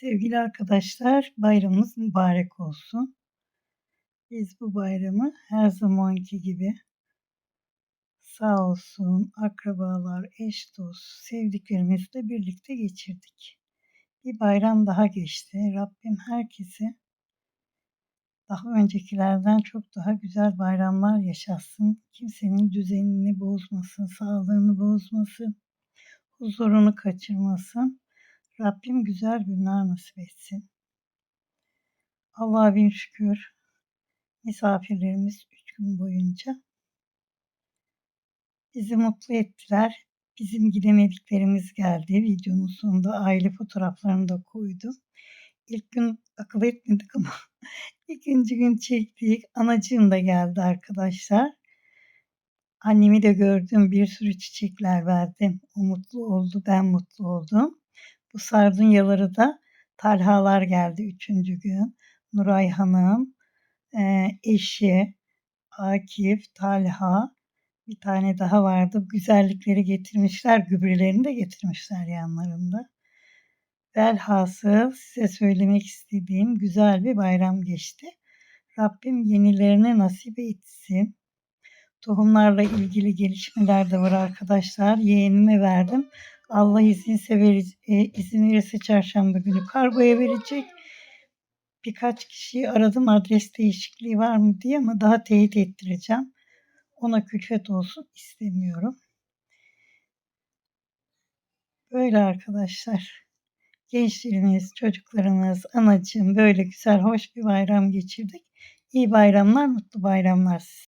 Sevgili arkadaşlar, bayramınız mübarek olsun. Biz bu bayramı her zamanki gibi sağ olsun akrabalar, eş dost, sevdiklerimizle birlikte geçirdik. Bir bayram daha geçti. Rabbim herkese daha öncekilerden çok daha güzel bayramlar yaşatsın. Kimsenin düzenini bozmasın, sağlığını bozmasın, huzurunu kaçırmasın. Rabbim güzel günler nasip etsin. Allah'a bin şükür misafirlerimiz üç gün boyunca bizi mutlu ettiler. Bizim gidemediklerimiz geldi. Videonun sonunda aile fotoğraflarını da koydum. İlk gün akıl etmedik ama ikinci gün çektik. Anacığım da geldi arkadaşlar. Annemi de gördüm. Bir sürü çiçekler verdim. O mutlu oldu. Ben mutlu oldum. Bu sardunyaları da Talhalar geldi üçüncü gün. Nuray Hanım, e, eşi, Akif, Talha, bir tane daha vardı. Güzellikleri getirmişler, gübrelerini de getirmişler yanlarında. Velhasıl size söylemek istediğim güzel bir bayram geçti. Rabbim yenilerine nasip etsin. Tohumlarla ilgili gelişmeler de var arkadaşlar. Yeğenime verdim. Allah izinse veri, e, izin verirse çarşamba günü kargoya verecek. Birkaç kişiyi aradım adres değişikliği var mı diye ama daha teyit ettireceğim. Ona külfet olsun istemiyorum. Böyle arkadaşlar. Gençlerimiz, çocuklarımız, anacığım böyle güzel hoş bir bayram geçirdik. İyi bayramlar, mutlu bayramlar.